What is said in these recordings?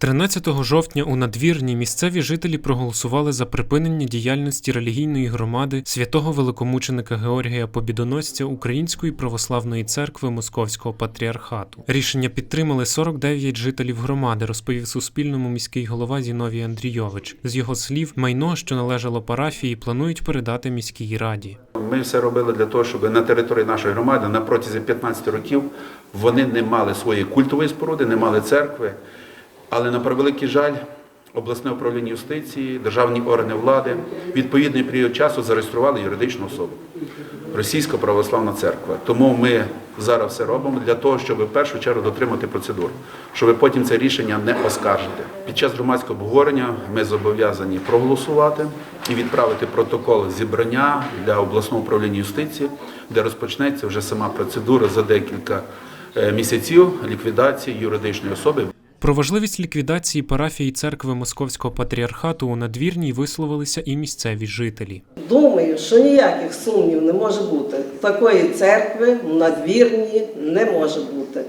13 жовтня у надвірні місцеві жителі проголосували за припинення діяльності релігійної громади святого великомученика Георгія Побідоносця Української православної церкви Московського патріархату. Рішення підтримали 49 жителів громади, розповів Суспільному міський голова Зіновій Андрійович. З його слів, майно, що належало парафії, планують передати міській раді. Ми все робили для того, щоб на території нашої громади на протязі 15 років вони не мали своєї культової споруди, не мали церкви. Але на превеликий жаль, обласне управління юстиції, державні органи влади відповідний період часу зареєстрували юридичну особу Російська православна церква. Тому ми зараз все робимо для того, щоб в першу чергу дотримати процедуру, щоб потім це рішення не оскаржити. Під час громадського обговорення ми зобов'язані проголосувати і відправити протокол зібрання для обласного управління юстиції, де розпочнеться вже сама процедура за декілька е, місяців ліквідації юридичної особи. Про важливість ліквідації парафії церкви Московського патріархату у надвірній висловилися і місцеві жителі. Думаю, що ніяких сумнів не може бути. Такої церкви в надвірні не може бути.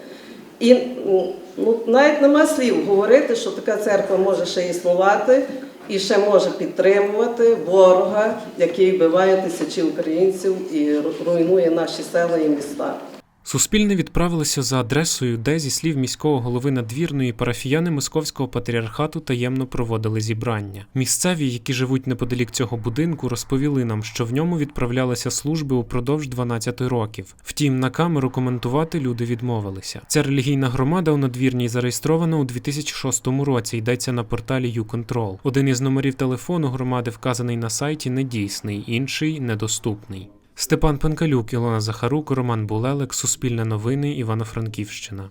І ну, навіть нема слів говорити, що така церква може ще існувати і ще може підтримувати ворога, який вбиває тисячі українців і руйнує наші села і міста. Суспільне відправилося за адресою, де, зі слів міського голови надвірної, парафіяни Московського патріархату таємно проводили зібрання. Місцеві, які живуть неподалік цього будинку, розповіли нам, що в ньому відправлялися служби упродовж 12 років. Втім, на камеру коментувати люди відмовилися. Ця релігійна громада у надвірній зареєстрована у 2006 році. Йдеться на порталі YouControl. Один із номерів телефону громади вказаний на сайті недійсний, інший недоступний. Степан Пенкалюк, Ілона Захарук, Роман Булелик, Суспільне новини, Івано-Франківщина.